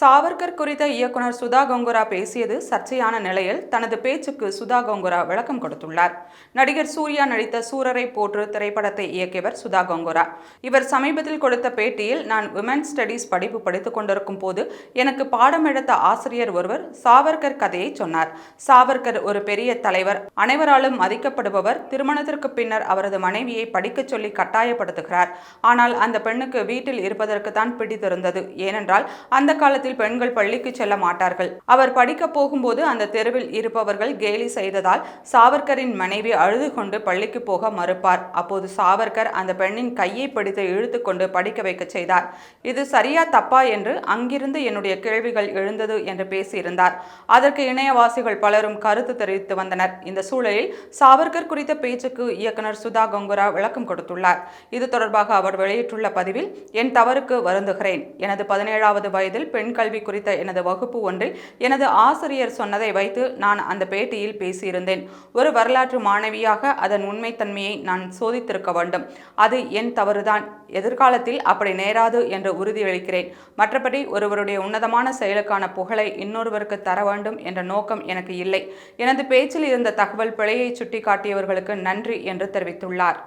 சாவர்கர் குறித்த இயக்குனர் சுதா கங்குரா பேசியது சர்ச்சையான நிலையில் தனது பேச்சுக்கு சுதா கங்குரா விளக்கம் கொடுத்துள்ளார். நடிகர் சூர்யா நடித்த சூரரை போற்று திரைப்படத்தை இயக்கியவர் சுதா கங்குரா. இவர் சமீபத்தில் கொடுத்த பேட்டியில் நான் விமன் ஸ்டடீஸ் படிப்பு படித்துக் கொண்டிருக்கும் போது எனக்கு பாடம் எடுத்த ஆசிரியர் ஒருவர் சாவர்கர் கதையை சொன்னார். சாவர்கர் ஒரு பெரிய தலைவர். அனைவராலும் மதிக்கப்படுபவர். திருமணத்திற்கு பின்னர் அவரது மனைவியை படிக்கச் சொல்லி கட்டாயப்படுத்துகிறார். ஆனால் அந்த பெண்ணுக்கு வீட்டில் இருப்பதற்கு தான் பிடித்திருந்தது. ஏனென்றால் அந்த காலத்தில் பெண்கள் பள்ளிக்கு செல்ல மாட்டார்கள். அவர் படிக்க போகும்போது அந்த தெருவில் இருப்பவர்கள் கேலி செய்ததால் சாவர்கரின் மனைவி அழுது கொண்டு பள்ளிக்கு போக மறுப்பார். அப்போது சாவர்கர் அந்த பெண்ணின் கையை பிடித்து இழுத்து கொண்டு படிக்க வைக்க செய்தார். இது சரியா தப்பா என்று அங்கிருந்து என்னுடைய கேள்விகள் எழுந்தது என்று பேசியிருந்தார். அதற்கு இணையவாசிகள் பலரும் கருத்து தெரிவித்து வந்தனர். இந்த சூழலில் சாவர்கர் குறித்த பேச்சுக்கு இயக்குனர் சுதா கங்குரா விளக்கம் கொடுத்துள்ளார். இது தொடர்பாக அவர் வெளியிட்டுள்ள பதிவில் என் தவறுக்கு வருந்துகிறேன். எனது பதினேழாவது வயதில் பெண்கள் கல்வி குறித்த எனது வகுப்பு ஒன்றில் எனது ஆசிரியர் சொன்னதை வைத்து நான் அந்த பேட்டியில் பேசியிருந்தேன். ஒரு வரலாற்று மாணவியாக அதன் உண்மைத்தன்மையை நான் சோதித்திருக்க வேண்டும். அது என் தவறுதான். எதிர்காலத்தில் அப்படி நேராது என்று உறுதியளிக்கிறேன். மற்றபடி ஒருவருடைய உன்னதமான செயலுக்கான புகழை இன்னொருவருக்கு தர வேண்டும் என்ற நோக்கம் எனக்கு இல்லை. எனது பேச்சில் இருந்த தகவல் பிழையை சுட்டிக்காட்டியவர்களுக்கு நன்றி என்று தெரிவித்துள்ளார்.